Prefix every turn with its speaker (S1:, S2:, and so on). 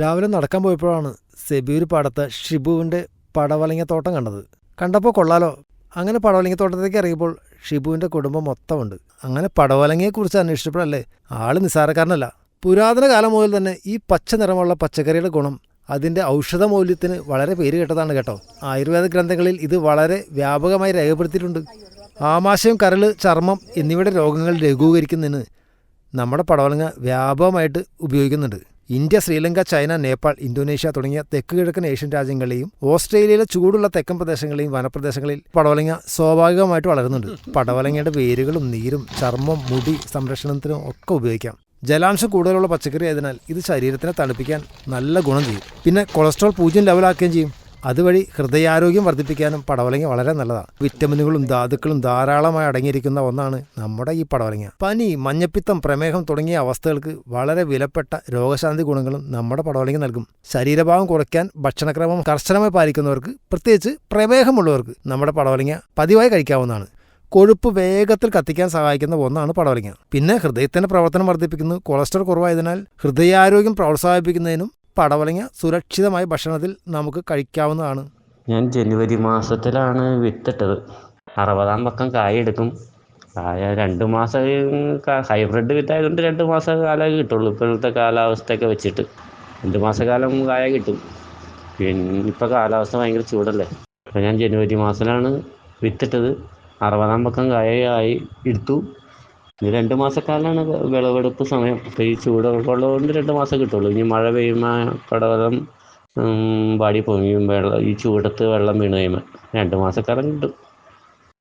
S1: രാവിലെ നടക്കാൻ പോയപ്പോഴാണ് സെബീർ പാടത്ത് ഷിബുവിന്റെ പടവലങ്ങത്തോട്ടം കണ്ടത്. കണ്ടപ്പോൾ കൊള്ളാലോ. അങ്ങനെ പടവലങ്ങത്തോട്ടത്തേക്ക് ഇറങ്ങിയപ്പോൾ ഷിബുവിന്റെ കുടുംബം മൊത്തമുണ്ട്. അങ്ങനെ പടവലങ്ങയെക്കുറിച്ച് അന്വേഷിച്ചപ്പോഴല്ലേ ആൾ നിസ്സാരക്കാരനല്ല. പുരാതന കാലം മുതൽ തന്നെ ഈ പച്ച നിറമുള്ള പച്ചക്കറിയുടെ ഗുണം അതിന്റെ ഔഷധ മൂല്യത്തിന് വളരെ പേര് കേട്ടതാണ് കേട്ടോ. ആയുർവേദ ഗ്രന്ഥങ്ങളിൽ ഇത് വളരെ വ്യാപകമായി രേഖപ്പെടുത്തിയിട്ടുണ്ട്. ആമാശയം കരൾ ചർമ്മം എന്നിവയുടെ രോഗങ്ങൾ ലഘൂകരിക്കുന്നതിന് നമ്മുടെ പടവലങ്ങ വ്യാപകമായിട്ട് ഉപയോഗിക്കുന്നുണ്ട്. India Sri Lanka China Nepal Indonesia തുടങ്ങിയ തെക്ക് കിഴക്കൻ ഏഷ്യൻ രാജ്യങ്ങളെയും ഓസ്ട്രേലിയയിലെ ചൂടുള്ള തെക്കൻ പ്രദേശങ്ങളെയും വനപ്രദേശങ്ങളിൽ പടവലങ്ങ സ്വാഭാവികമായിട്ട് വളരുന്നുണ്ട്. പടവലങ്ങയുടെ വേരുകളും നീരും ചർമ്മം മുടി സംരക്ഷണത്തിനും ഒക്കെ ഉപയോഗിക്കാം. ജലാംശം കൂടുതലുള്ള പച്ചക്കറി ആയതിനാൽ ഇത് ശരീരത്തിനെ തണുപ്പിക്കാൻ നല്ല ഗുണം ചെയ്യും. പിന്നെ കൊളസ്ട്രോൾ പൂജ്യം ലെവലാക്കുകയും ചെയ്യും. അതുവഴി ഹൃദയാരോഗ്യം വർദ്ധിപ്പിക്കാനും പടവലങ്ങ വളരെ നല്ലതാണ്. വിറ്റമിനുകളും ധാതുക്കളും ധാരാളമായി അടങ്ങിയിരിക്കുന്ന ഒന്നാണ് നമ്മുടെ ഈ പടവലങ്ങ. പനി മഞ്ഞപ്പിത്തം പ്രമേഹം തുടങ്ങിയ അവസ്ഥകൾക്ക് വളരെ വിലപ്പെട്ട രോഗശാന്തി ഗുണങ്ങളും നമ്മുടെ പടവലങ്ങ നൽകും. ശരീരഭാവം കുറയ്ക്കാൻ ഭക്ഷണക്രമം കർശനമായി പാലിക്കുന്നവർക്ക് പ്രത്യേകിച്ച് പ്രമേഹമുള്ളവർക്ക് നമ്മുടെ പടവലങ്ങ പതിവായി കഴിക്കാവുന്നതാണ്. കൊഴുപ്പ് വേഗത്തിൽ കത്തിക്കാൻ സഹായിക്കുന്ന ഒന്നാണ് പടവലങ്ങ. പിന്നെ ഹൃദയത്തിന്റെ പ്രവർത്തനം വർദ്ധിപ്പിക്കുന്നു. കൊളസ്ട്രോൾ കുറവായതിനാൽ ഹൃദയാരോഗ്യം പ്രോത്സാഹിപ്പിക്കുന്നതിനും പടവലങ്ങ സുരക്ഷിതമായ ഭക്ഷണത്തിൽ നമുക്ക് കഴിക്കാവുന്നതാണ്.
S2: ഞാൻ ജനുവരി മാസത്തിലാണ് വിത്തിട്ടത്. അറുപതാം പക്കം കായ എടുക്കും. കായ രണ്ട് മാസം ഹൈബ്രിഡ് വിത്തായതുകൊണ്ട് രണ്ടു മാസം കാലമേ കിട്ടുള്ളൂ. ഇപ്പോഴത്തെ കാലാവസ്ഥയൊക്കെ വെച്ചിട്ട് രണ്ട് മാസക്കാലം കായ കിട്ടും. പിന്നെ ഇപ്പോൾ കാലാവസ്ഥ ഭയങ്കര ചൂടല്ലേ? അപ്പോൾ ഞാൻ ജനുവരി മാസത്തിലാണ് വിത്തിട്ടത്. അറുപതാം പക്കം കായ ആയി എടുത്തു. ഇനി രണ്ട് മാസക്കാലമാണ് വിളവെടുപ്പ് സമയം. അപ്പോൾ ഈ ചൂടൊക്കെ രണ്ട് മാസം കിട്ടുള്ളൂ. ഇനി മഴ പെയ്യുമ്പോൾ പടവലം വാടി പോകും വെള്ളം ഈ ചൂടത്ത് വെള്ളം വീണ് കഴിയുമ്പോൾ രണ്ട് മാസക്കാലം കിട്ടും.